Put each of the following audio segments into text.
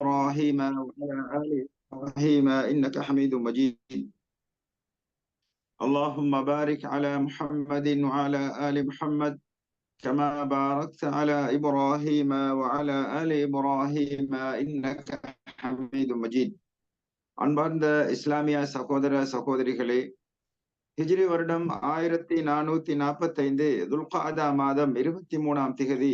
إبراهيم وعلى آل إبراهيم إنك حميد مجيد اللهم بارك على محمد وعلى آل محمد كما باركت على إبراهيم وعلى آل إبراهيم إنك حميد مجيد அன்பார்ந்த இஸ்லாமிய சகோதர சகோதரிகளே ஹிஜ்ரி வருடம் ஆயிரத்தி நானூத்தி நாற்பத்தி ஐந்து துல்காதா மாதம் இருபத்தி மூணாம் திகதி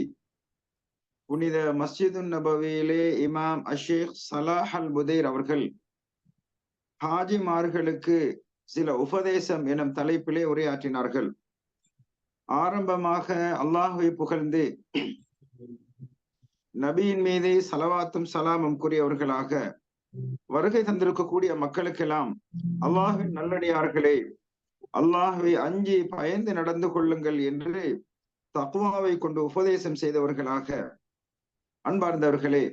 புனித மஸ்ஜிது நபவியிலே இமாம் அஷேக் சலாஹ் அல் புதைர் அவர்கள் ஹாஜிமார்களுக்கு சில உபதேசம் எனும் தலைப்பிலே உரையாற்றினார்கள். ஆரம்பமாக அல்லாஹுவை புகழ்ந்து நபியின் மீதே சலவாத்தும் சலாமும் கூறியவர்களாக வருகை தந்திருக்கக்கூடிய மக்களுக்கெல்லாம் அல்லாஹின் நல்லடியார்களே அல்லாஹுவை அஞ்சி பயந்து நடந்து கொள்ளுங்கள் என்று தக்குவாவை கொண்டு உபதேசம் செய்தவர்களாக அன்பார்ந்தவர்களே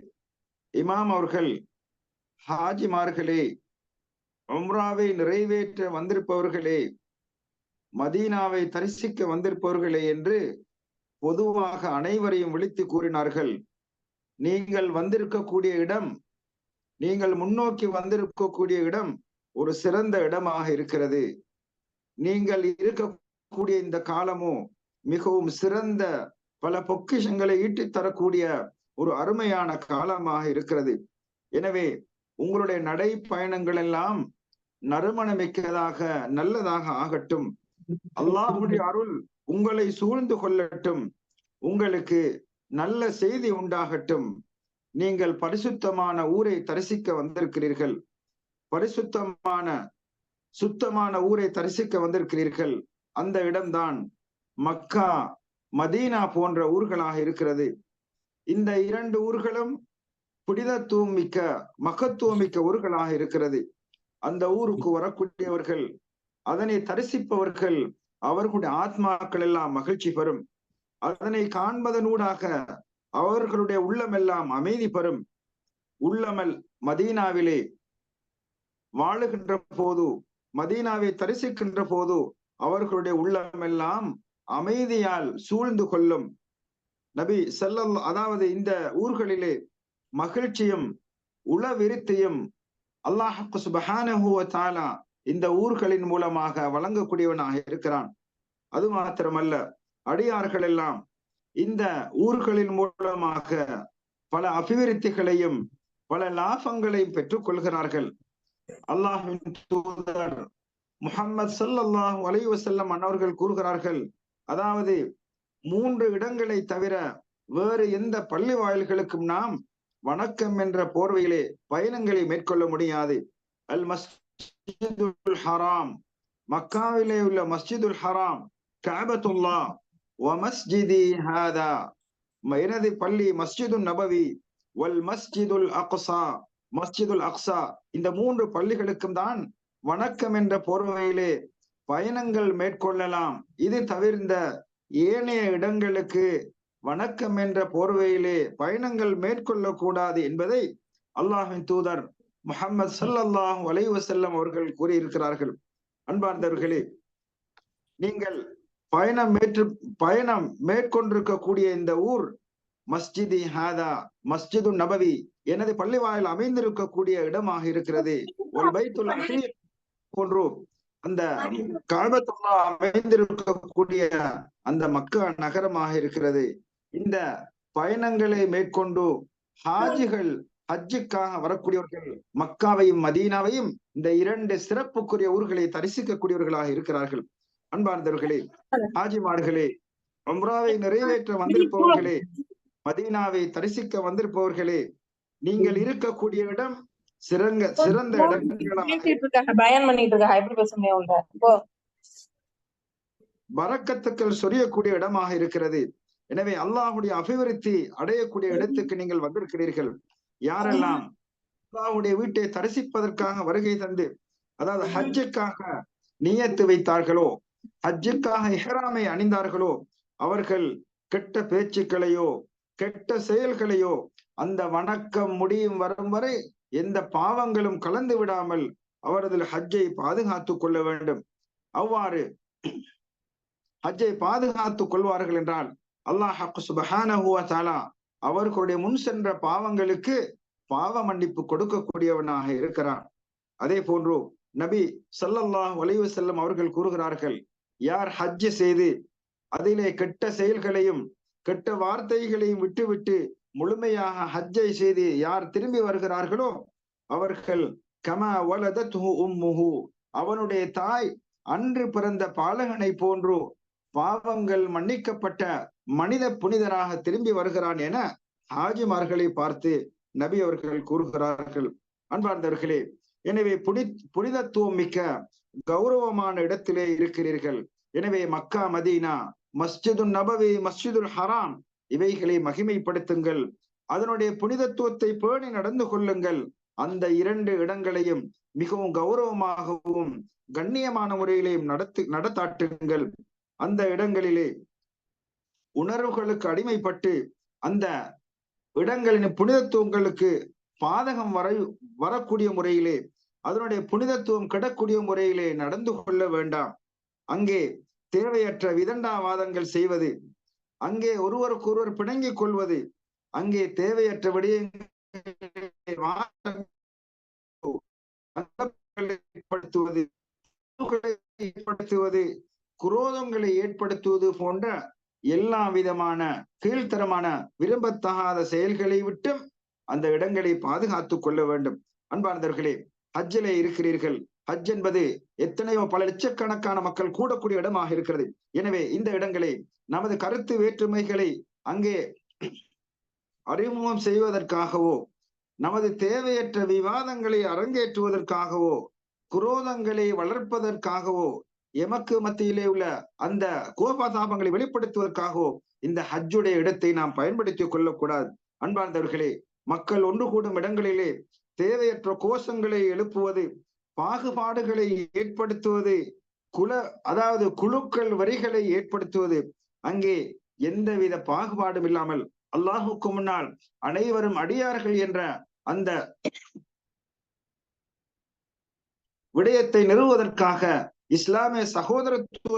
இமாம் அவர்கள் ஹாஜிமார்களே உம்ராவை நிறைவேற்ற வந்திருப்பவர்களே மதீனாவை தரிசிக்க வந்திருப்பவர்களே என்று பொதுவாக அனைவரையும் விழித்து கூறினார்கள். நீங்கள் வந்திருக்கக்கூடிய இடம் நீங்கள் முன்னோக்கி வந்திருக்கக்கூடிய இடம் ஒரு சிறந்த இடமாக இருக்கிறது. நீங்கள் இருக்கக்கூடிய இந்த காலமும் மிகவும் சிறந்த பல பொக்கிஷங்களை ஈட்டித் தரக்கூடிய ஒரு அருமையான காலமாக இருக்கிறது. எனவே உங்களுடைய நடை பயணங்கள் எல்லாம் நறுமணமிக்கதாக நல்லதாக ஆகட்டும். அல்லாஹுடைய அருள் உங்களை சூழ்ந்து கொள்ளட்டும். உங்களுக்கு நல்ல செய்தி உண்டாகட்டும். நீங்கள் பரிசுத்தமான ஊரை தரிசிக்க வந்திருக்கிறீர்கள். பரிசுத்தமான சுத்தமான ஊரை தரிசிக்க வந்திருக்கிறீர்கள். அந்த இடம்தான் மக்கா மதீனா போன்ற ஊர்களாக இருக்கிறது. இந்த இரண்டு ஊர்களும் புனிதத்துவம் மிக்க மகத்துவம் மிக்க ஊர்களாக இருக்கிறது. அந்த ஊருக்கு வரக்கூடியவர்கள் அதனை தரிசிப்பவர்கள் அவர்களுடைய ஆத்மாக்கள் எல்லாம் மகிழ்ச்சி பெறும். அதனை காண்பதனூடாக அவர்களுடைய உள்ளமெல்லாம் அமைதி பெறும். உள்ளமல் மதீனாவிலே வாழுகின்ற போது மதீனாவை தரிசிக்கின்ற போது அவர்களுடைய உள்ளமெல்லாம் அமைதியால் சூழ்ந்து கொள்ளும். நபி செல்லல் அதாவது இந்த ஊர்களிலே மகிழ்ச்சியும் உளவிருத்தியும் அல்லாஹு சுபஹானஹுவ தாலா இந்த ஊர்களின் மூலமாக வழங்கக்கூடியவனாக இருக்கிறான். அது மாத்திரமல்ல அடியார்கள் எல்லாம் இந்த ஊர்களின் மூலமாக பல அபிவிருத்திகளையும் பல லாபங்களையும் பெற்றுக் கொள்கிறார்கள். அல்லாஹின் தூதர் முகமது சல்லாஹ் வலைவசல்லம் அன்னவர்கள் கூறுகிறார்கள் அதாவது மூன்று இடங்களை தவிர வேறு எந்த பள்ளி வாயில்களுக்கும் நாம் வணக்கம் என்ற போர்வையிலே பயணங்களை மேற்கொள்ள முடியாது. அல் மஸ்ஜிதுல் ஹராம். மக்காவிலே உள்ள மஸ்ஜிதுல் ஹராம். காபத்துல்லா. வமஸ்ஜிதி ஹாதா. எனது பள்ளி மஸ்ஜிது நபவி. வல் மஸ்ஜிதுல் அக்ஸா. மஸ்ஜிதுல் அக்ஸா. இந்த மூன்று பள்ளிகளுக்கும் தான் வணக்கம் என்ற போர்வையிலே பயணங்கள் மேற்கொள்ளலாம். இது தவிர்ந்த ஏனைய இடங்களுக்கு வணக்கம் என்ற போர்வையிலே பயணங்கள் மேற்கொள்ள கூடாது என்பதை அல்லாஹின் தூதர் முகமது சல்லாஹ் வலைவசல்லம் அவர்கள் கூறியிருக்கிறார்கள். அன்பார்ந்தவர்களே நீங்கள் பயணம் மேற்று பயணம் மேற்கொண்டிருக்கக்கூடிய இந்த ஊர் மஸ்ஜிதி ஹாதா மஸ்ஜிது நபவி எனது பள்ளி வாயில் அமைந்திருக்கக்கூடிய இடமாக இருக்கிறது. ஒரு பைத்துல் போன்று அந்த காபத்துல்லா அமைந்திருக்கக்கூடிய அந்த மக்கா நகரமாக இருக்கிறது. இந்த பயணங்களை மேற்கொண்டு ஹாஜிகள் ஹஜ்ஜுக்காக வரக்கூடியவர்கள் மக்காவையும் மதீனாவையும் இந்த இரண்டு சிறப்புக்குரிய ஊர்களை தரிசிக்கக்கூடியவர்களாக இருக்கிறார்கள். அன்பார்ந்தவர்களே ஹாஜிமார்களே உம்ராவை நிறைவேற்ற வந்திருப்பவர்களே மதீனாவை தரிசிக்க வந்திருப்பவர்களே நீங்கள் இருக்கக்கூடிய இடம் சிறந்த சிறந்த பறக்கத்துக்கள் சொரியக்கூடிய இடமாக இருக்கிறது. எனவே அல்லாஹுடைய அபிவிருத்தி அடையக்கூடிய இடத்துக்கு நீங்கள் வந்திருக்கிறீர்கள். யாரெல்லாம் அல்லாஹுடைய வீட்டை தரிசிப்பதற்காக வருகை தந்து அதாவது ஹஜ்ஜுக்காக நியத்து வைத்தார்களோ ஹஜ்ஜுக்காக இஹராமை அணிந்தார்களோ அவர்கள் கெட்ட பேச்சுக்களையோ கெட்ட செயல்களையோ அந்த வணக்கம் முடியும் வரும் வரை எந்த பாவங்களும் கலந்து விடாமல் அவரது ஹஜ்ஜை பாதுகாத்துக் கொள்ள வேண்டும். அவ்வாறு ஹஜ்ஜை பாதுகாத்துக் கொள்வார்கள் என்றால் அல்லாஹ் சுபஹானா அவர்களுடைய முன் சென்ற பாவங்களுக்கு பாவ மன்னிப்பு கொடுக்கக்கூடியவனாக இருக்கிறான். அதே போன்று நபி சல்லல்லாஹ் ஒலைவு செல்லம் அவர்கள் கூறுகிறார்கள் யார் ஹஜ் செய்து அதிலே கெட்ட செயல்களையும் கெட்ட வார்த்தைகளையும் விட்டுவிட்டு முழுமையாக ஹஜ்ஜை செய்து யார் திரும்பி வருகிறார்களோ அவர்கள் கம வலதத் உம்முஹு. அவனுடைய தாய் அன்று பிறந்த பாலகனை போன்று பாவங்கள் மன்னிக்கப்பட்ட மனித புனிதராக திரும்பி வருகிறான் என ஹாஜிமார்களை பார்த்து நபி அவர்கள் கூறுகிறார்கள். அன்பார்ந்தவர்களே எனவே புனி புனிதத்துவம் மிக்க கௌரவமான இடத்திலே இருக்கிறீர்கள். எனவே மக்கா மதீனா மஸ்ஜிது நபவி மஸ்ஜிதுல் ஹராம் இவைகளை மகிமைப்படுத்துங்கள். அதனுடைய புனிதத்துவத்தை பேணி நடந்து கொள்ளுங்கள். அந்த இரண்டு இடங்களையும் மிகவும் கௌரவமாகவும் கண்ணியமான முறையிலேயும் நடத்து நடத்தாட்டுங்கள். அந்த இடங்களிலே உணர்வுகளுக்கு அடிமைப்பட்டு அந்த இடங்களின் புனிதத்துவங்களுக்கு பாதகம் வர வரக்கூடிய முறையிலே அதனுடைய புனிதத்துவம் கிடக்கூடிய முறையிலே நடந்து கொள்ள வேண்டாம். அங்கே தேவையற்ற விதண்டாவாதங்கள் செய்வது அங்கே ஒருவருக்கொருவர் பிணங்கிக் கொள்வது அங்கே தேவையற்ற ஏற்படுத்துவது ஏற்படுத்துவது குரோதங்களை ஏற்படுத்துவது போன்ற எல்லா விதமான கீழ்த்தரமான விரும்பத்தகாத செயல்களை விட்டும் அந்த இடங்களை பாதுகாத்துக் கொள்ள வேண்டும். அன்பார்ந்தவர்களே ஹஜ்ஜிலே இருக்கிறீர்கள். ஹஜ் என்பது எத்தனையோ பல லட்சக்கணக்கான மக்கள் கூடக்கூடிய இடமாக இருக்கிறது. எனவே இந்த இடங்களை நமது கருத்து வேற்றுமைகளை அங்கே அறிமுகம் செய்வதற்காகவோ நமது தேவையற்ற விவாதங்களை அரங்கேற்றுவதற்காகவோ குரோதங்களை வளர்ப்பதற்காகவோ எமக்கு மத்தியிலே உள்ள அந்த கோபதாபங்களை வெளிப்படுத்துவதற்காகவோ இந்த ஹஜ்ஜுடைய இடத்தை நாம் பயன்படுத்திக் கொள்ளக்கூடாது. அன்பார்ந்தவர்களே மக்கள் ஒன்று கூடும் இடங்களிலே தேவையற்ற கோஷங்களை எழுப்புவது பாகுபாடுகளை ஏற்படுத்துவது குல அதாவது குழுக்கள் வரிகளை ஏற்படுத்துவது அங்கே எந்தவித பாகுபாடும் இல்லாமல் அல்லாஹுக்கு முன்னால் அனைவரும் அடியார்கள் என்ற அந்த விடயத்தை நிறுவுவதற்காக இஸ்லாமிய சகோதரத்துவ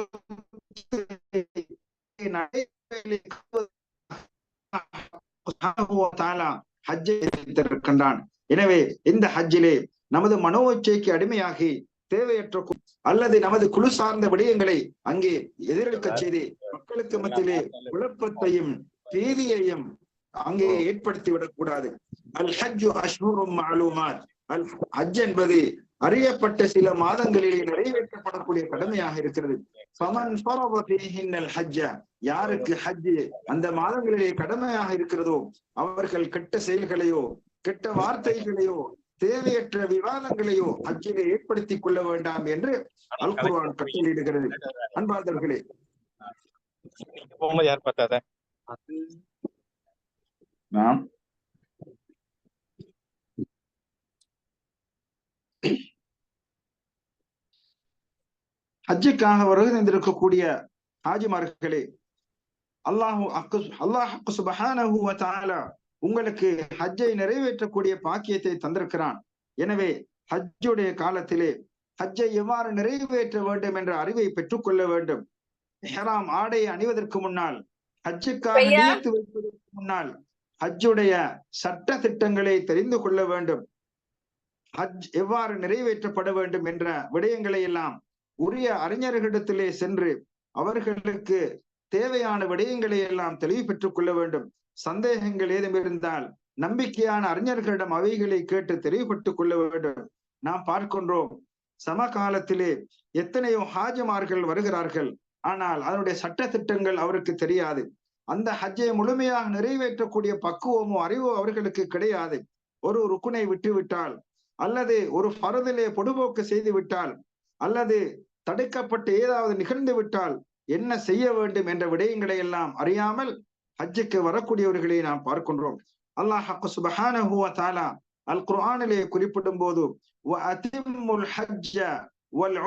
எனவே இந்த ஹஜ்ஜிலே நமது மனோச்சைக்கு அடிமையாகி தேவையற்ற அல்லது நமது குழு சார்ந்த விடயங்களை அங்கே எதிரெடுக்க செய்து மக்களுக்கு மத்தியிலே குழப்பத்தையும் பீதியையும் அங்கே ஏற்படுத்தி விடக்கூடாது அல் ஹஜ் அஷ்ஹூரும் மாலூமாத் அல் ஹஜ் என்பது அறியப்பட்ட சில மாதங்களிலே நிறைவேற்றப்படக்கூடிய கடமையாக இருக்கிறது. ஃபீஹின்னல் ஹஜ்ஜ. யாருக்கு ஹஜ் அந்த மாதங்களிலே கடமையாக இருக்கிறதோ அவர்கள் கெட்ட செயல்களையோ கெட்ட வார்த்தைகளையோ தேவையற்ற விவாதங்களையோ ஹஜ்ஜிலே ஏற்படுத்திக் கொள்ள வேண்டாம் என்று அல் குர்ஆன் கட்டளையிடுகிறது. அன்பார்ந்தவர்களே. யார் பார்த்தாத? நாம். ஹஜ்ஜுக்காக வருகை தந்திருக்கக்கூடிய ஹாஜிமார்களே அல்லாஹு அல்லாஹ் சுபஹானஹு வ தஆலா உங்களுக்கு ஹஜ்ஜை நிறைவேற்றக்கூடிய பாக்கியத்தை தந்திருக்கிறான். எனவே ஹஜ்ஜுடைய காலத்திலே ஹஜ்ஜை எவ்வாறு நிறைவேற்ற வேண்டும் என்ற அறிவை பெற்றுக்கொள்ள வேண்டும். இஹ்ராம் ஆடை அணிவதற்கு முன்னால் ஹஜ்ஜுக்காக ஐயா. நியத்து வைப்பதற்கு முன்னால் ஹஜ்ஜுடைய சட்ட திட்டங்களை தெரிந்து கொள்ள வேண்டும். ஹஜ் எவ்வாறு நிறைவேற்றப்பட வேண்டும் என்ற விடயங்களை எல்லாம் உரிய அறிஞர்களிடத்திலே சென்று அவர்களுக்கு தேவையான விடயங்களை எல்லாம் தெளிவு பெற்றுக் கொள்ள வேண்டும். சந்தேகங்கள் ஏதும் இருந்தால் நம்பிக்கையான அறிஞர்களிடம் அவைகளை கேட்டு தெளிவுபட்டுக் கொள்ள வேண்டும். நாம் பார்க்கின்றோம் சமகாலத்திலே எத்தனையோ ஹாஜிமார்கள் வருகிறார்கள். ஆனால் அதனுடைய சட்ட திட்டங்கள் அவருக்கு தெரியாது. அந்த ஹஜ்ஜை முழுமையாக நிறைவேற்றக்கூடிய பக்குவமோ அறிவோ அவர்களுக்கு கிடையாது. ஒரு ருக்குனை விட்டுவிட்டால் அல்லது ஒரு பரதிலே பொடுபோக்கு செய்து விட்டால் அல்லது தடுக்கப்பட்டு ஏதாவது நிகழ்ந்து விட்டால் என்ன செய்ய வேண்டும் என்ற விடயங்களை எல்லாம் அறியாமல் ஹஜ்ஜுக்கு வரக்கூடியவர்களை நாம் பார்க்கின்றோம். அல்லாஹ் சுபஹானஹு அல் குர்ஆனிலே குறிப்பிடும் போது வஅதிம்முல் ஹஜ்ஜ வல்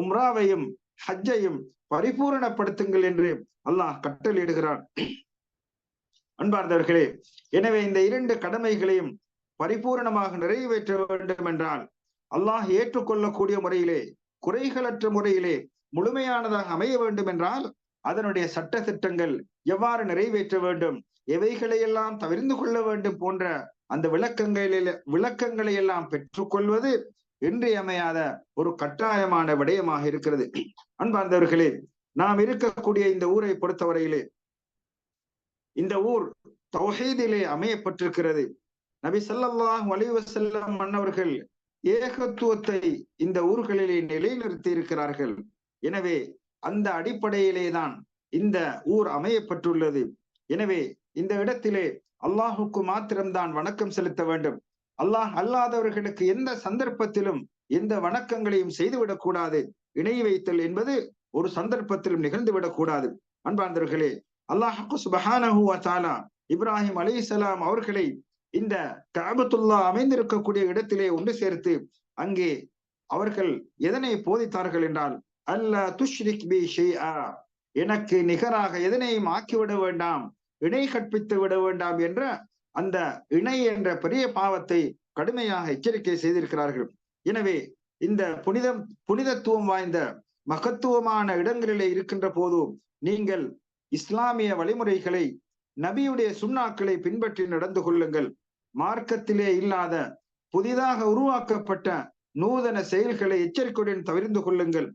உம்ராவையும் ஹஜ்ஜையும் பரிபூரணப்படுத்துங்கள் என்று அல்லாஹ் கட்டளையிடுகிறான். அன்பார்ந்தவர்களே எனவே இந்த இரண்டு கடமைகளையும் பரிபூரணமாக நிறைவேற்ற வேண்டும் என்றால் அல்லாஹ் ஏற்றுக்கொள்ளக்கூடிய முறையிலே குறைகளற்ற முறையிலே முழுமையானதாக அமைய வேண்டும் என்றால் அதனுடைய சட்ட திட்டங்கள் எவ்வாறு நிறைவேற்ற வேண்டும் எவைகளை எல்லாம் தவிர்ந்து கொள்ள வேண்டும் போன்ற அந்த விளக்கங்களில் விளக்கங்களை எல்லாம் பெற்றுக்கொள்வது இன்றியமையாத ஒரு கட்டாயமான விடயமாக இருக்கிறது. அன்பார்ந்தவர்களே நாம் இருக்கக்கூடிய இந்த ஊரை பொறுத்தவரையிலே இந்த ஊர் தௌஹீதிலே அமையப்பட்டிருக்கிறது. நபி சல்லாஹ் அலைஹி வஸல்லம் மன்னவர்கள் ஏகத்துவத்தை இந்த ஊர்களிலே நிலைநிறுத்தி இருக்கிறார்கள் எனவே அந்த அடிப்படையிலே தான் இந்த ஊர் அமையப்பட்டுள்ளது. எனவே இந்த இடத்திலே அல்லாஹுக்கு மாத்திரம்தான் வணக்கம் செலுத்த வேண்டும். அல்லாஹ் அல்லாதவர்களுக்கு எந்த சந்தர்ப்பத்திலும் எந்த வணக்கங்களையும் செய்துவிடக் கூடாது. இணை வைத்தல் என்பது ஒரு சந்தர்ப்பத்திலும் நிகழ்ந்து விடக்கூடாது அன்பார்ந்தவர்களே அல்லாஹு சுபஹானஹு வ இப்ராஹிம் அலி இஸ்லாம் அவர்களை இந்த கஅபத்துல்லா அமைந்திருக்கக்கூடிய இடத்திலே ஒன்று சேர்த்து அங்கே அவர்கள் எதனை போதித்தார்கள் என்றால் அல்ல துஷ்ரிக் பி ஷெய்ஆ எனக்கு நிகராக எதனையும் ஆக்கிவிட வேண்டாம் இணை கற்பித்து விட வேண்டாம் என்ற அந்த இணை என்ற பெரிய பாவத்தை கடுமையாக எச்சரிக்கை செய்திருக்கிறார்கள். எனவே இந்த புனிதம் புனிதத்துவம் வாய்ந்த மகத்துவமான இடங்களிலே இருக்கின்ற போதும் நீங்கள் இஸ்லாமிய வழிமுறைகளை நபியுடைய சுண்ணாக்களை பின்பற்றி நடந்து கொள்ளுங்கள். மார்க்கத்திலே இல்லாத புதிதாக உருவாக்கப்பட்ட நூதன செயல்களை எச்சரிக்கையுடன் தவிர்ந்து கொள்ளுங்கள்.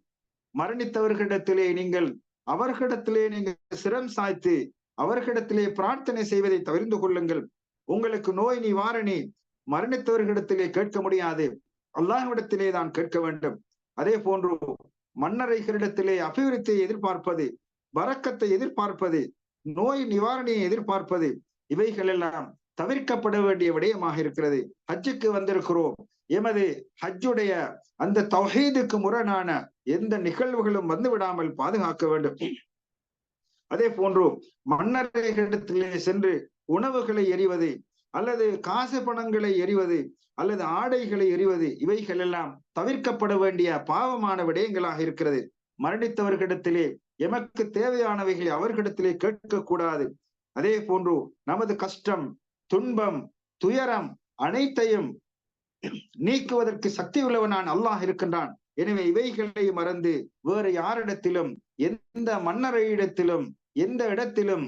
மரணித்தவர்களிடத்திலே நீங்கள் அவர்களிடத்திலே நீங்கள் சிரம் சாய்த்து அவர்களிடத்திலே பிரார்த்தனை செய்வதை தவிர்ந்து கொள்ளுங்கள். உங்களுக்கு நோய் நிவாரணி மரணித்தவர்களிடத்திலே கேட்க முடியாது. அல்லாஹ்விடத்திலே தான் கேட்க வேண்டும். அதே போன்று மன்னரைகளிடத்திலே அபிவிருத்தியை எதிர்பார்ப்பது வரக்கத்தை எதிர்பார்ப்பது நோய் நிவாரணியை எதிர்பார்ப்பது இவைகள் எல்லாம் தவிர்க்கப்பட வேண்டிய விடயமாக இருக்கிறது. ஹஜ்ஜுக்கு வந்திருக்கிறோம். எமது ஹஜ்ஜுடைய அந்த தௌஹீதுக்கு முரணான எந்த நிகழ்வுகளும் வந்து விடாமல் பாதுகாக்க வேண்டும். அதே போன்று மன்னரைகளிடத்திலே சென்று உணவுகளை எறிவது அல்லது காசு பணங்களை எறிவது அல்லது ஆடைகளை எறிவது இவைகள் எல்லாம் தவிர்க்கப்பட வேண்டிய பாவமான விடயங்களாக இருக்கிறது. மரணித்தவர்களிடத்திலே எமக்கு தேவையானவைகளை அவர்களிடத்திலே கேட்கக்கூடாது. அதே போன்று நமது கஷ்டம் துன்பம் துயரம் அனைத்தையும் நீக்குவதற்கு சக்தி உள்ளவனான் அல்லாஹ் இருக்கின்றான். எனவே இவைகளை மறந்து வேறு யாரிடத்திலும் எந்த மன்னரையிடத்திலும் எந்த இடத்திலும்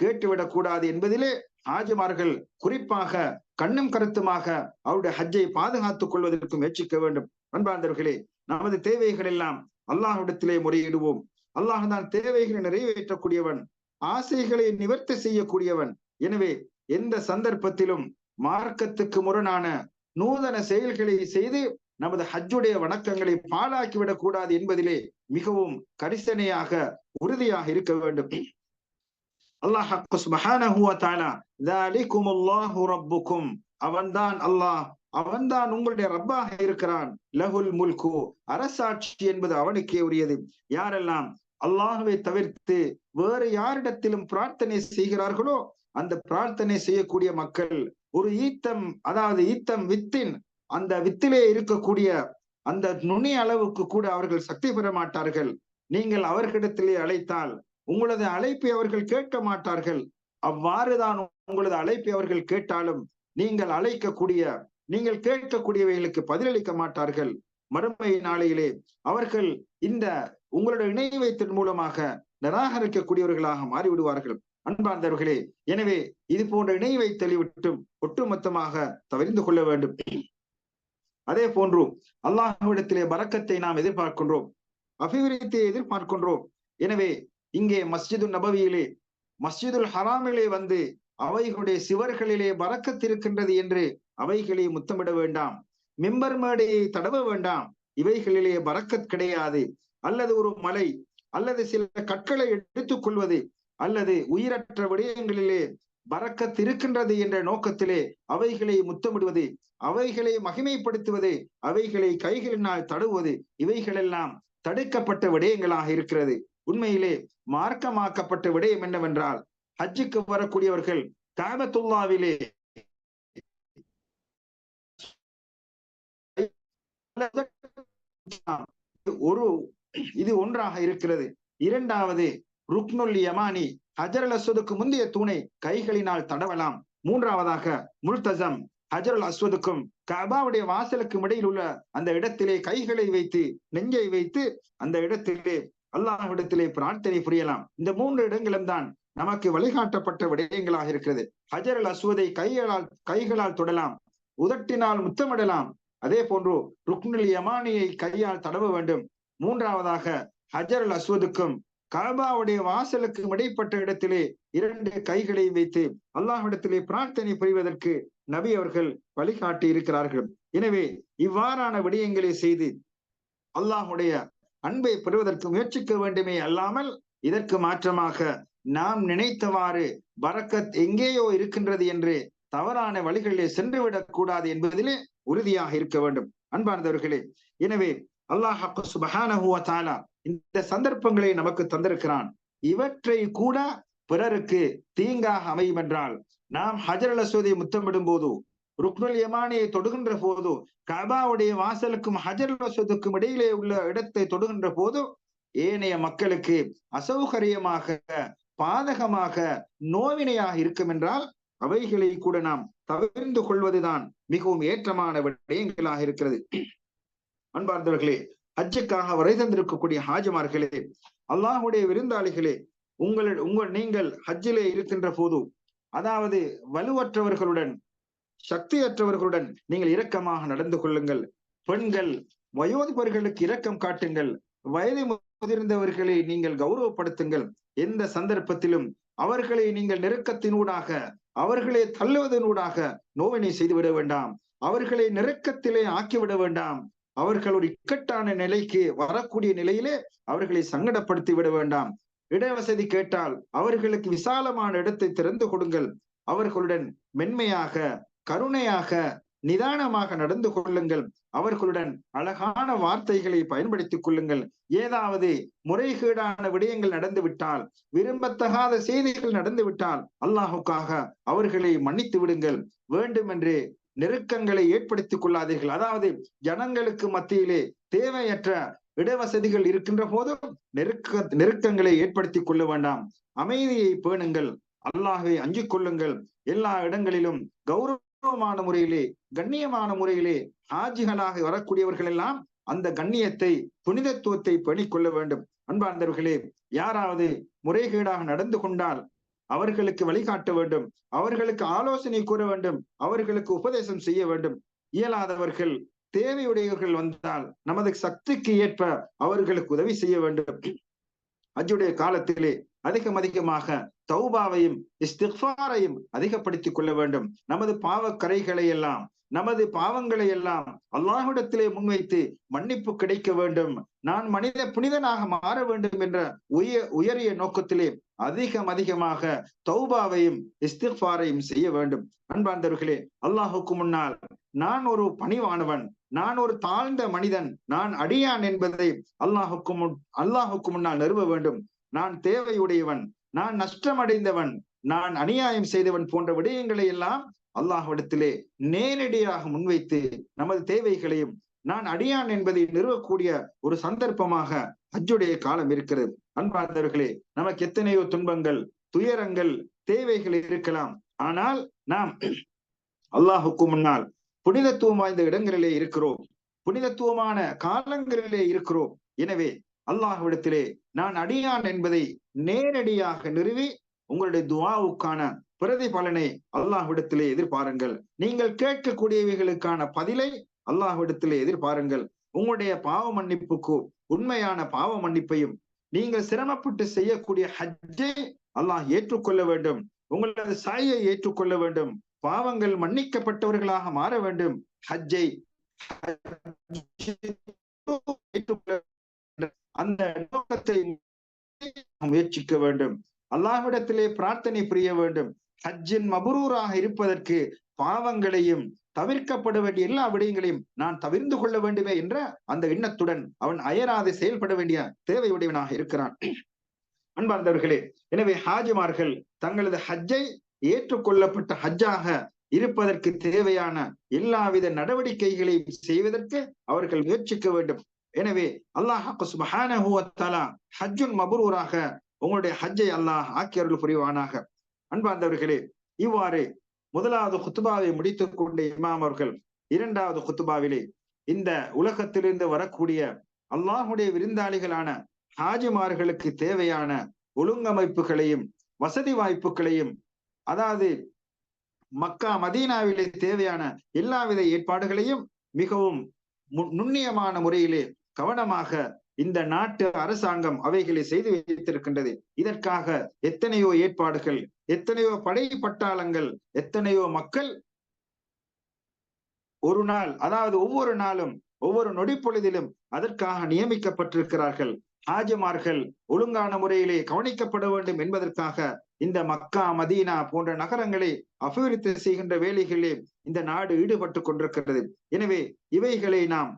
கேட்டுவிடக் கூடாது என்பதிலே ஆஜிமார்கள் குறிப்பாக கண்ணும் கருத்துமாக அவருடைய ஹஜ்ஜை பாதுகாத்துக் கொள்வதற்கு முயற்சிக்க வேண்டும். அன்பார்ந்தவர்களே நமது தேவைகள் எல்லாம் அல்லாஹ்விடத்திலே முறையிடுவோம். அல்லாஹ் தான் தேவைகளை நிறைவேற்றக்கூடியவன் ஆசைகளை நிவர்த்தி செய்யக்கூடியவன். எனவே எந்த சந்தர்ப்பத்திலும் மார்க்கத்துக்கு முரணான நூதன செயல்களை செய்து நமது ஹஜ்ஜுடைய வணக்கங்களை பாழாக்கிவிடக் கூடாது என்பதிலே மிகவும் கரிசனையாக உறுதியாக இருக்க வேண்டும். அல்லாஹ் அவன்தான் அல்லாஹ் அவன்தான் உங்களுடைய ரப்பாக இருக்கிறான். லஹுல் முல்கு. அரசாட்சி என்பது அவனுக்கே உரியது. யாரெல்லாம் அல்லாஹுவை தவிர்த்து வேறு யாரிடத்திலும் பிரார்த்தனை செய்கிறார்களோ அந்த பிரார்த்தனை செய்யக்கூடிய மக்கள் ஒரு ஈத்தம் அதாவது ஈத்தம் வித்தின் அந்த வித்திலே இருக்கக்கூடிய அந்த நுனி அளவுக்கு கூட அவர்கள் சக்தி பெற மாட்டார்கள். நீங்கள் அவர்களிடத்திலே அழைத்தால் உங்களது அழைப்பை அவர்கள் கேட்க மாட்டார்கள். அவ்வாறுதான் உங்களது அழைப்பை அவர்கள் கேட்டாலும் நீங்கள் அழைக்கக்கூடிய நீங்கள் கேட்கக்கூடியவைகளுக்கு பதிலளிக்க மாட்டார்கள். மறுமை நாளையிலே அவர்கள் இந்த உங்களுடைய இணை வைத்தின் மூலமாக நிராகரிக்கக்கூடியவர்களாக மாறிவிடுவார்கள். அன்பார்ந்தவர்களே எனவே இது போன்ற இணை வைத்தலை விட்டும் ஒட்டுமொத்தமாக தவிர்ந்து கொள்ள வேண்டும். அதே போன்று அல்லாஹ்விடத்திலே பறக்கத்தை நாம் எதிர்பார்க்கின்றோம். அபிவிருத்தியை எதிர்பார்க்கின்றோம். எனவே இங்கே மஸ்ஜிது நபவியிலே மஸ்ஜிதுல் ஹராமிலே வந்து அவைகளுடைய சிவர்களிலே பறக்கத்திருக்கின்றது என்று அவைகளை முத்தமிட வேண்டாம். மிம்பர் மேடையை தடவ வேண்டாம். இவைகளிலே பறக்கத் கிடையாது. அல்லது ஒரு மலை அல்லது சில கற்களை எடுத்துக் கொள்வது அல்லது உயிரற்ற விடயங்களிலே பறக்கத் இருக்கின்றது என்ற நோக்கத்திலே அவைகளை முத்தமிடுவது அவைகளை மகிமைப்படுத்துவது அவைகளை கைகளினால் தடுவது இவைகளெல்லாம் தடுக்கப்பட்ட விடயங்களாக இருக்கிறது. உண்மையிலே மார்க்கமாக்கப்பட்ட விடயம் என்னவென்றால் ஹஜ்ஜுக்கு வரக்கூடியவர்கள் காபத்துல்லாவிலே ஒரு இது ஒன்றாக இருக்கிறது. இரண்டாவது ருக்னுல் யமானி ஹஜரல் அஸ்வதுக்கு முந்தைய தூணை கைகளினால் தடவலாம். மூன்றாவதாக முல்தசம் ஹஜருல் அஸ்வதுக்கும் கபாவுடைய வாசலுக்கும் இடையில் உள்ள அந்த இடத்திலே கைகளை வைத்து நெஞ்சை வைத்து அந்த இடத்திலே அல்லாஹ்விடத்திலே பிரார்த்தனை புரியலாம். இந்த மூன்று இடங்களும் தான் நமக்கு வழிகாட்டப்பட்ட விடயங்களாக இருக்கிறது. ஹஜர் அல் அஸ்வதை கைகளால் கைகளால் தொடலாம். உதட்டினால் முத்தமிடலாம். அதே போன்று ருக்னுல் யமானியை கையால் தடவ வேண்டும். மூன்றாவதாக ஹஜர் அல் அஸ்வதுக்கும் கபாவுடைய வாசலுக்கும் இடைப்பட்ட இடத்திலே இரண்டு கைகளை வைத்து அல்லாஹ்விடத்திலே பிரார்த்தனை புரிவதற்கு நபி அவர்கள் வழிகாட்டி இருக்கிறார்கள். எனவே இவ்வாறான விடயங்களை செய்து அல்லாஹுடைய அன்பை பெறுவதற்கு முயற்சிக்க வேண்டுமே அல்லாமல் இதற்கு மாற்றமாக நாம் நினைத்தவாறு பரக்கத் எங்கேயோ இருக்கின்றது என்று தவறான வழிகளிலே சென்றுவிடக் கூடாது என்பதிலே உறுதியாக இருக்க வேண்டும். அன்பார்ந்தவர்களே எனவே அல்லாஹ் சுபஹானஹுவ தாலா இந்த சந்தர்ப்பங்களை நமக்கு தந்திருக்கிறான். இவற்றை கூட பிறருக்கு தீங்காக அமையும் என்றால் நாம் ஹஜர் அல் முத்தமிடும் போது ருக்னுல் யமானியை தொடுகின்ற போது கபாவுடைய வாசலுக்கும் ஹஜர் அல் இடையிலே உள்ள இடத்தை தொடுகின்ற போது ஏனைய மக்களுக்கு அசௌகரியமாக பாதகமாக நோவினையாக இருக்கும் என்றால் அவைகளை கூட நாம் தவிர்ந்து கொள்வதுதான் மிகவும் ஏற்றமான விடயங்களாக இருக்கிறது. அன்பார்ந்தவர்களே ஹஜ்ஜுக்காக வரை தந்திருக்கக்கூடிய ஹாஜிமார்களே அல்லாஹுடைய விருந்தாளிகளே உங்கள் உங்கள் நீங்கள் ஹஜ்ஜிலே இருக்கின்ற போது அதாவது வலுவற்றவர்களுடன் சக்தியற்றவர்களுடன் நீங்கள் இரக்கமாக நடந்து கொள்ளுங்கள். பெண்கள் வயோதிபர்களுக்கு இரக்கம் காட்டுங்கள். வயது முதிர்ந்தவர்களை நீங்கள் கௌரவப்படுத்துங்கள். எந்த சந்தர்ப்பத்திலும் அவர்களை நீங்கள் நெருக்கத்தினூடாக அவர்களை தள்ளுவதனூடாக நோவினை செய்துவிட வேண்டாம். அவர்களை நெருக்கத்திலே ஆக்கிவிட வேண்டாம். அவர்கள் ஒரு இக்கட்டான நிலைக்கு வரக்கூடிய நிலையிலே அவர்களை சங்கடப்படுத்தி விட வேண்டாம். இடவசதி கேட்டால் அவர்களுக்கு விசாலமான இடத்தை திறந்து கொடுங்கள். அவர்களுடன் மென்மையாக கருணையாக நிதானமாக நடந்து கொள்ளுங்கள். அவர்களுடன் அழகான வார்த்தைகளை பயன்படுத்திக் கொள்ளுங்கள். ஏதாவது முறைகேடான விடயங்கள் நடந்துவிட்டால் விரும்பத்தகாத செய்திகள் நடந்து விட்டால் அல்லாஹுக்காக அவர்களை மன்னித்து விடுங்கள். வேண்டுமென்றே நெருக்கங்களை ஏற்படுத்திக் கொள்ளாதீர்கள். அதாவது ஜனங்களுக்கு மத்தியிலே தேவையற்ற இடவசதிகள் இருக்கின்ற போதும் நெருக்க நெருக்கங்களை ஏற்படுத்திக் கொள்ள வேண்டாம். அமைதியை பேணுங்கள். அல்லாஹை அஞ்சிக் கொள்ளுங்கள். எல்லா இடங்களிலும் கௌரவமான முறையிலே கண்ணியமான முறையிலே ஆஜிகளாக வரக்கூடியவர்கள் எல்லாம் அந்த கண்ணியத்தை புனிதத்துவத்தை பேணிக் கொள்ள வேண்டும். அன்பார்ந்தவர்களே யாராவது முறைகேடாக நடந்து கொண்டால் அவர்களுக்கு வழிகாட்ட வேண்டும். அவர்களுக்கு ஆலோசனை கூற வேண்டும். அவர்களுக்கு உபதேசம் செய்ய வேண்டும். இயலாதவர்கள் தேவையுடையவர்கள் வந்தால் நமது சக்திக்கு ஏற்ப அவர்களுக்கு உதவி செய்ய வேண்டும். அஜுடைய காலத்திலே அதிகம் அதிகமாக தௌபாவையும் இஸ்திஃபாரையும் அதிகப்படுத்திக் கொள்ள வேண்டும். நமது பாவக்கரைகளை எல்லாம் நமது பாவங்களை எல்லாம் அல்லாஹிடத்திலே முன்வைத்து மன்னிப்பு கிடைக்க வேண்டும். நான் மனித புனிதனாக மாற வேண்டும் என்ற உய உயரிய நோக்கத்திலே அதிகம் அதிகமாக தௌபாவையும் இஸ்திஃபாரையும் செய்ய வேண்டும். அன்பார்ந்தவர்களே அல்லாஹுக்கு முன்னால் நான் ஒரு பணிவானவன் நான் ஒரு தாழ்ந்த மனிதன் நான் அடியான் என்பதை அல்லாஹுக்கு முன் அல்லாஹுக்கு முன்னால் நிறுவ வேண்டும். நான் தேவையுடையவன் நான் நஷ்டமடைந்தவன் நான் அநியாயம் செய்தவன் போன்ற விடயங்களை எல்லாம் அல்லாஹ்விடத்திலே நேரடியாக முன்வைத்து நமது தேவைகளையும் நான் அடியான் என்பதை நிறுவக்கூடிய ஒரு சந்தர்ப்பமாக ஹஜ்ஜுடைய காலம் இருக்கிறது. அன்பார்ந்தவர்களே நமக்கு எத்தனையோ துன்பங்கள் துயரங்கள் தேவைகள் இருக்கலாம். ஆனால் நாம் அல்லாஹுக்கு முன்னால் புனிதத்துவம் வாய்ந்த இடங்களிலே இருக்கிறோம். புனிதத்துவமான காலங்களிலே இருக்கிறோம். எனவே அல்லாஹ்விடத்திலே நான் அடியான் என்பதை நேரடியாக நிறுவி உங்களுடைய துவாவுக்கான பிரதிபலனை அல்லாஹ்விடத்திலே எதிர்பாருங்கள். நீங்கள் கேட்கக்கூடியவைகளுக்கான பதிலை அல்லாஹ்விடத்திலே எதிர்பாருங்கள். உங்களுடைய பாவ மன்னிப்புக்கு உண்மையான பாவ மன்னிப்பையும் நீங்கள் சிரமப்பட்டு செய்யக்கூடிய ஹஜ்ஜை அல்லாஹ் ஏற்றுக்கொள்ள வேண்டும். உங்களது சாயை ஏற்றுக்கொள்ள வேண்டும். பாவங்கள் மன்னிக்கப்பட்டவர்களாக மாற வேண்டும். ஹஜ்ஜை அந்த நோக்கத்தை முயற்சிக்க வேண்டும். அல்லாஹ்விடத்திலே பிரார்த்தனை புரிய வேண்டும். ஹஜ்ஜின் மபுரூராக இருப்பதற்கு பாவங்களையும் தவிர்க்கப்பட வேண்டிய எல்லா விடயங்களையும் நான் தவிர்ந்து கொள்ள வேண்டுமே என்ற அந்த எண்ணத்துடன் அவன் அயராது செயல்பட வேண்டிய தேவையுடையவனாக இருக்கிறான். அன்பார்ந்தவர்களே எனவே ஹாஜிமார்கள் தங்களது ஹஜ்ஜை ஏற்றுக்கொள்ளப்பட்ட ஹஜ்ஜாக இருப்பதற்கு தேவையான எல்லாவித நடவடிக்கைகளையும் செய்வதற்கு அவர்கள் முயற்சிக்க வேண்டும். எனவே அல்லாஹ் சுபஹானஹுவத்தாலா ஹஜ்ஜுன் மபுரூராக உங்களுடைய ஹஜ்ஜை அல்லாஹ் ஆக்கியர்கள் புரிவானாக. அன்பார்ந்தவர்களே இவ்வாறு முதலாவது குத்துபாவை முடித்துக் கொண்ட இமாம் அவர்கள் இரண்டாவது குத்துபாவிலே இந்த உலகத்திலிருந்து வரக்கூடிய அல்லாஹுடைய விருந்தாளிகளான ஹாஜிமார்களுக்கு தேவையான ஒழுங்கமைப்புகளையும் வசதி வாய்ப்புகளையும் அதாவது மக்கா மதீனாவிலே தேவையான எல்லாவித ஏற்பாடுகளையும் மிகவும் நுண்ணியமான முறையிலே கவனமாக இந்த நாட்டு அரசாங்கம் அவைகளை செய்து வைத்திருக்கின்றது. இதற்காக எத்தனையோ ஏற்பாடுகள் எத்தனையோ படை பட்டாளங்கள் எத்தனையோ மக்கள் ஒரு நாள் அதாவது ஒவ்வொரு நாளும் ஒவ்வொரு நொடிப்பொழுதிலும் அதற்காக நியமிக்கப்பட்டிருக்கிறார்கள். ஹாஜிமார்கள் ஒழுங்கான முறையிலே கவனிக்கப்பட வேண்டும் என்பதற்காக இந்த மக்கா மதீனா போன்ற நகரங்களை அபிவிருத்தி செய்கின்ற வேலைகளிலே இந்த நாடு ஈடுபட்டு கொண்டிருக்கிறது. எனவே இவைகளை நாம்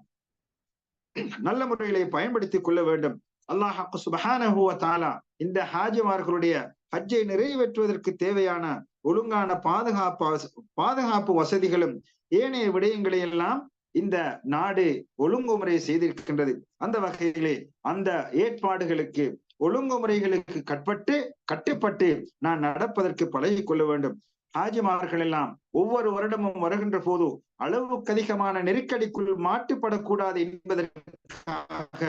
நல்ல முறையிலே பயன்படுத்திக் கொள்ள வேண்டும். அல்லாஹ் சுபஹானஹுவ தாலா இந்த ஹாஜிமார்களுடைய ஹஜ்ஜை நிறைவேற்றுவதற்கு தேவையான ஒழுங்கான பாதுகாப்பு பாதுகாப்பு வசதிகளும் ஏனைய விடயங்களை எல்லாம் இந்த நாடு ஒழுங்குமுறை செய்திருக்கின்றது. அந்த வகையிலே அந்த ஏற்பாடுகளுக்கு ஒழுங்குமுறைகளுக்கு கட்பட்டு கட்டுப்பட்டு நான் நடப்பதற்கு பழகி கொள்ள வேண்டும். ஹாஜிமார்கள் எல்லாம் ஒவ்வொரு வருடமும் வருகின்ற போது அளவுக்கு அதிகமான நெருக்கடிக்குள் மாட்டுப்படக்கூடாது என்பதற்காக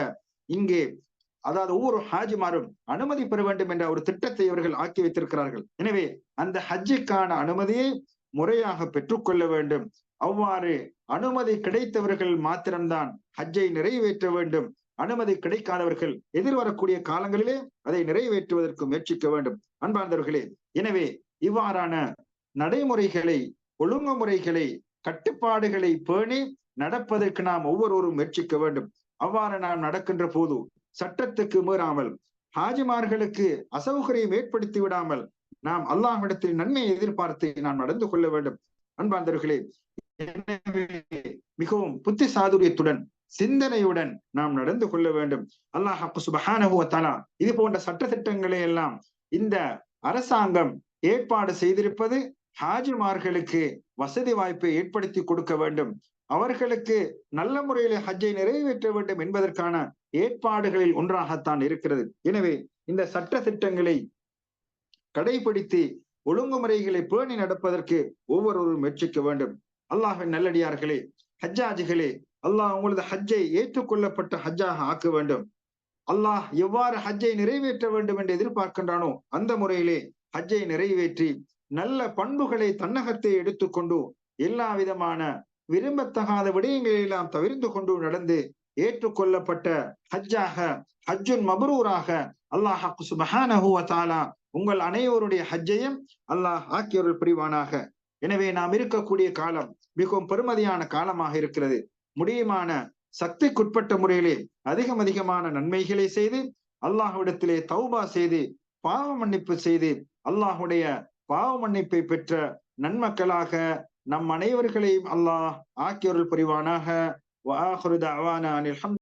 இங்கே அதாவது ஒவ்வொரு ஹாஜிமாரும் அனுமதி பெற வேண்டும் என்ற ஒரு திட்டத்தை இவர்கள் ஆக்கி வைத்திருக்கிறார்கள். எனவே அந்த ஹஜ்ஜுக்கான அனுமதியை முறையாக பெற்றுக்கொள்ள வேண்டும். அவ்வாறு அனுமதி கிடைத்தவர்கள் மாத்திரம்தான் ஹஜ்ஜை நிறைவேற்ற வேண்டும். அனுமதி கிடைக்காதவர்கள் எதிர்வரக்கூடிய காலங்களிலே அதை நிறைவேற்றுவதற்கு முயற்சிக்க வேண்டும். அன்பார்ந்தவர்களே எனவே இவ்வாறான நடைமுறைகளை ஒழுங்குமுறைகளை கட்டுப்பாடுகளை பேணி நடப்பதற்கு நாம் ஒவ்வொருவரும் முயற்சிக்க வேண்டும். அவ்வாறு நாம் நடக்கின்ற போது சட்டத்துக்கு மீறாமல் ஹாஜிமார்களுக்கு அசௌகரியம் ஏற்படுத்தி விடாமல் நாம் அல்லாஹ்விடத்தில் நன்மையை எதிர்பார்த்து நாம் நடந்து கொள்ள வேண்டும். அன்பார்ந்தவர்களே மிகவும் புத்தி சாதுரியத்துடன் சிந்தனையுடன் நாம் நடந்து கொள்ள வேண்டும். அல்லாஹ் சுபஹானஹுவத்தாலா இது போன்ற சட்ட திட்டங்களை எல்லாம் இந்த அரசாங்கம் ஏற்பாடு செய்திருப்பது ஹாஜிமார்களுக்கு வசதி வாய்ப்பை ஏற்படுத்தி கொடுக்க வேண்டும். அவர்களுக்கு நல்ல முறையில் ஹஜ்ஜை நிறைவேற்ற வேண்டும் என்பதற்கான ஏற்பாடுகளில் ஒன்றாகத்தான் இருக்கிறது. எனவே இந்த சட்ட திட்டங்களை கடைபிடித்து ஒழுங்குமுறைகளை பேணி நடப்பதற்கு ஒவ்வொருவரும் முயற்சிக்க வேண்டும். அல்லாஹின் நல்லடியார்களே ஹஜ்ஜாஜிகளே அல்லாஹ் உங்களது ஹஜ்ஜை ஏற்றுக்கொள்ளப்பட்ட ஹஜ்ஜாக ஆக்க வேண்டும். அல்லாஹ் எவ்வாறு ஹஜ்ஜை நிறைவேற்ற வேண்டும் என்று எதிர்பார்க்கின்றானோ அந்த முறையிலே ஹஜ்ஜை நிறைவேற்றி நல்ல பண்புகளை தன்னகத்தை எடுத்துக்கொண்டு எல்லா விதமான விரும்பத்தகாத விடயங்களை எல்லாம் தவிர்த்து கொண்டு நடந்து ஏற்றுக்கொள்ளப்பட்ட ஹஜ்ஜாக ஹஜ்ஜுன் மபரூராக அல்லாஹ் சுபஹானஹுவ உங்கள் அனைவருடைய ஹஜ்ஜையும் அல்லாஹ் ஆக்கியவர்கள் புரிவானாக. எனவே நாம் இருக்கக்கூடிய காலம் மிகவும் பெருமதியான காலமாக இருக்கிறது. முடியுமான சக்திக்குட்பட்ட முறையிலே அதிகம் அதிகமான நன்மைகளை செய்து அல்லாஹ்விடத்திலே தௌபா செய்து பாவ மன்னிப்பு செய்து அல்லாஹுடைய பாவ மன்னிப்பை பெற்ற நன்மக்களாக நம் அனைவர்களையும் அல்லாஹ் ஆக்கியவர்கள் புரிவானாக.